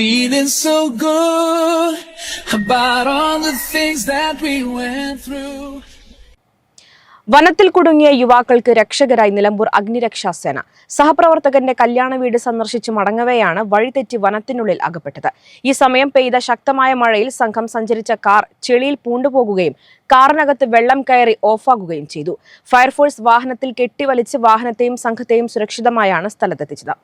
feeling so good about all the things that we went through. വനത്തിൽ കുടുങ്ങിയ യുവാക്കൾക്ക് രക്ഷകരായി നിലമ്പൂർ അഗ്നിരക്ഷാസേന സഹപ്രവർത്തകന്റെ കല്യാണ വീട് സന്ദർശിച്ച് മടങ്ങവെയാണ് വഴിതെറ്റി വനത്തിനുള്ളിൽ അകപ്പെട്ടത്. ഈ സമയം പെയ്ത ശക്തമായ മഴയിൽ സംഘം സഞ്ചരിച്ച കാർ ചെളിയിൽ പൂണ്ടുപോകുകയും കാറിനകത്ത് വെള്ളം കയറി ഓഫാകുകയും ചെയ്തു. ഫയർഫോഴ്സ് വാഹനത്തിൽ കെട്ടിവലിച്ച് വാഹനത്തെയും സംഘത്തെയും സുരക്ഷിതമായാണ് സ്ഥലത്തെത്തിച്ചത്.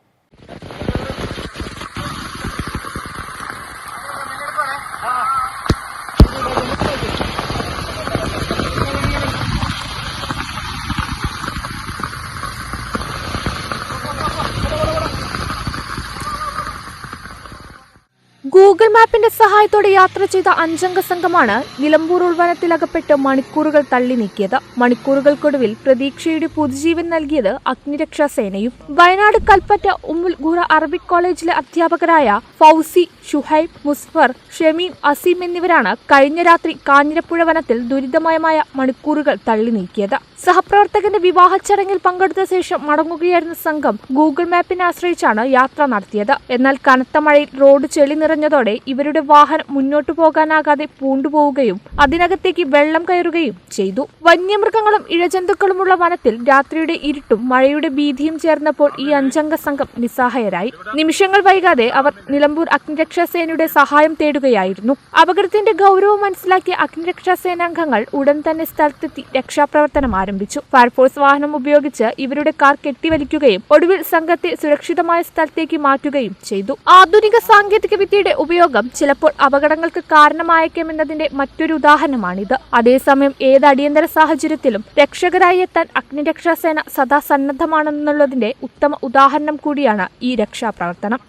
ഗൂഗിൾ മാപ്പിന്റെ സഹായത്തോടെ യാത്ര ചെയ്ത അഞ്ചംഗ സംഘമാണ് നിലമ്പൂർ ഉൾവനത്തിലകപ്പെട്ട് മണിക്കൂറുകൾ തള്ളി നീക്കിയത്. മണിക്കൂറുകൾക്കൊടുവിൽ പ്രതീക്ഷയുടെ പുതുജീവൻ നൽകിയത് അഗ്നിരക്ഷാ സേനയും. വയനാട് കൽപ്പറ്റ ഉമ്മുൽ ഗുറ അറബിക് കോളേജിലെ അധ്യാപകരായ ഫൗസി ഷുഹൈബ് മുസ്ഫർ ഷമീം അസീം എന്നിവരാണ് കഴിഞ്ഞ രാത്രി കാഞ്ഞിരപ്പുഴ വനത്തിൽ ദുരിതമയമായ മണിക്കൂറുകൾ തള്ളി നീക്കിയത്. സഹപ്രവർത്തകന്റെ വിവാഹ ചടങ്ങിൽ പങ്കെടുത്ത ശേഷം മടങ്ങുകയായിരുന്ന സംഘം ഗൂഗിൾ മാപ്പിനെ ആശ്രയിച്ചാണ് യാത്ര നടത്തിയത്. എന്നാൽ കനത്ത മഴയിൽ റോഡ് ചെളി നിറഞ്ഞതോടെ ഇവരുടെ വാഹനം മുന്നോട്ടു പോകാനാകാതെ പൂണ്ടുപോവുകയും അതിനകത്തേക്ക് വെള്ളം കയറുകയും ചെയ്തു. വന്യമൃഗങ്ങളും ഇഴജന്തുക്കളുമുള്ള വനത്തിൽ രാത്രിയുടെ ഇരുട്ടും മഴയുടെ ഭീതിയും ചേർന്നപ്പോൾ ഈ അഞ്ചംഗ സംഘം നിസ്സഹായരായി. നിമിഷങ്ങൾ വൈകാതെ അവർ നിലമ്പൂർ അഗ്നിരക്ഷാ സേനയുടെ സഹായം തേടുകയായിരുന്നു. അപകടത്തിന്റെ ഗൗരവം മനസ്സിലാക്കിയ അഗ്നിരക്ഷാ സേനാംഗങ്ങൾ ഉടൻ തന്നെ സ്ഥലത്തെത്തി രക്ഷാപ്രവർത്തനം ആരംഭിച്ചു. ഫയർഫോഴ്സ് വാഹനം ഉപയോഗിച്ച് ഇവരുടെ കാർ കെട്ടിവലിക്കുകയും ഒടുവിൽ സംഘത്തെ സുരക്ഷിതമായ സ്ഥലത്തേക്ക് മാറ്റുകയും ചെയ്തു. ആധുനിക സാങ്കേതിക വിദ്യയുടെ ഉപയോഗം ചിലപ്പോൾ അപകടങ്ങൾക്ക് കാരണമായേക്കുമെന്നതിന്റെ മറ്റൊരു ഉദാഹരണമാണിത്. അതേസമയം ഏത് അടിയന്തര സാഹചര്യത്തിലും രക്ഷകരായി എത്താൻ അഗ്നിരക്ഷാസേന സദാ സന്നദ്ധമാണെന്നുള്ളതിന്റെ ഉത്തമ ഉദാഹരണം കൂടിയാണ് ഈ രക്ഷാപ്രവർത്തനം.